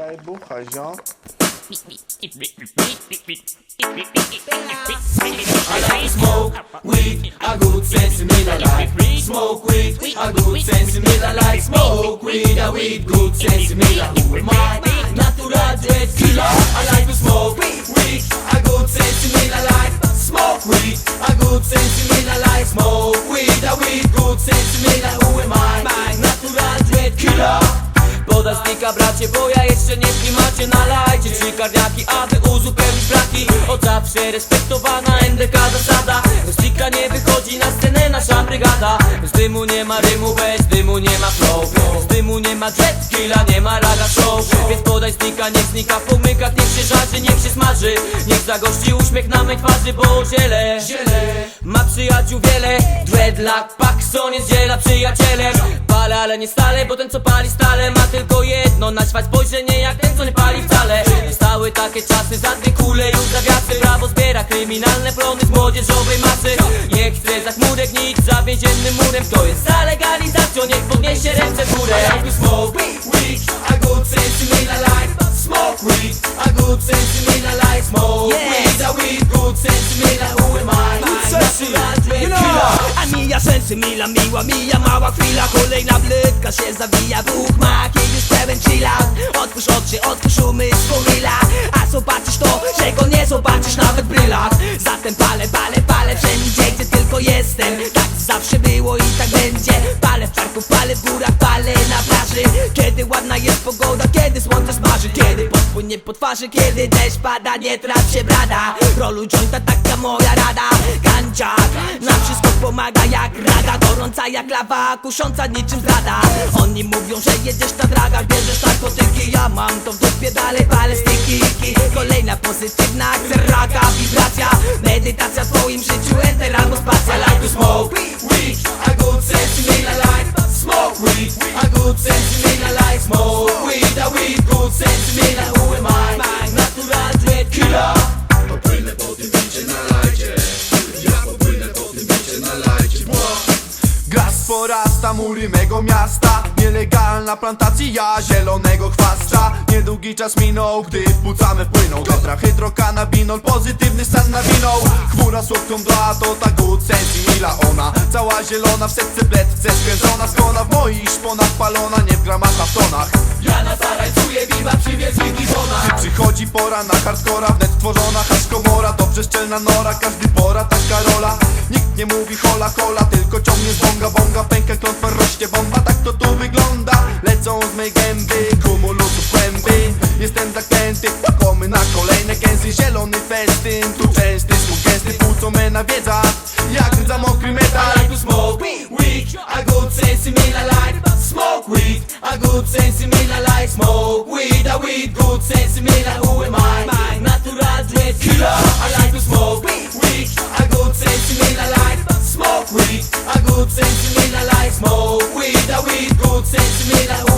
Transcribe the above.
Bucha, ziom. I like to smoke weed, a good sense in me I like Smoke weed, a good sense in me I like Smoke weed, a weed, good sense in me like Who am I? Natural dread killer I like to smoke weed, a good sense in me I like Smoke weed, a good sense in me I like Smoke weed, a weed, good sense in me I? Stika bracie, bo ja jeszcze nie w klimacie Nalajcie trzy karniaki, aby uzupełnić braki. Od zawsze respektowana NDK zasada. Bez nie wychodzi na scenę nasza brygada. Bez dymu nie ma rymu, bez dymu nie ma flow ma killa, nie ma raga show. Więc podaj stika, niech znika w pomykach Niech się żarzy, niech się smaży. Niech zagości uśmiech na mej twarzy, bo ziele. Ma przyjaciół wiele. Dreadlock, Paxson jest dziela przyjacielem. Palę, ale nie stale, bo ten co pali stale Ma tylko jedno, naćwać spojrzenie jak ten co nie pali wcale. Zostały takie czasy, za dwie kule już zawiasy Prawo zbiera kryminalne plony z młodzieżowej masy Chcę za chmurek nic za więziennym murem. To jest za legalizacją, niech podniesie ręce w górę. I like to smoke weed, a good sense in I like Smoke weed, a good sense in I like Smoke weed, a weed, good sense in like Who am I? A mija sensy, mila miła, mija mała chwila. Kolejna blytka się zawija, Bóg ma już pełen chillout Otwórz oczy, otwórz umysł, gorilla A zobaczysz to, czego nie zobaczysz nawet w brylach Zatem palę, palę po twarzy, kiedy deszcz pada Nie trać się brada, roluj jointa, taka moja rada. Kanciak, na wszystko pomaga jak raga Gorąca jak lawa, kusząca niczym zdrada. Oni mówią, że jedziesz na dragach, bierzesz narkotyki. Ja mam to w dupie, dalej palę styki Kolejna pozytywna akcja, wibracja. Medytacja w twoim życiu, enter albo spacja. Like to smoke weed, porasta mury mego miasta. Nielegalna plantacja zielonego chwasta. Niedługi czas minął, gdy w płucamy płyną Tetrahydrokanabinol, pozytywny stan nawinął Chmura słodką mdła, to ta good sense ona. Cała zielona w setce pletce skręcona Skona w moich szponach palona, nie w gramach, a w tonach. Ja na zarańcuję, biwa przywieźli gibona Przychodzi pora na hardcora, wnet tworzona haszkomora. Dobrze szczelna nora, każdy pora taka rola. Nikt nie mówi hola hola, Lecą z mej gęby, kumulutów kłęby. Jestem zaklęty, łakomy na kolejne gęsy. Zielony festyn, tu częsty, smug gęsty. Płucą me nawiedza, jak za mokry metal. I like to smoke weed, a good sense in me like Smoke weed, a good sense in me like Smoke weed, a weed, good sense in me like Who am I? Natural killer. I like to smoke weed, a good sense in me like Smoke weed, a good sense in me like Smoke weed, a weed, good sense in me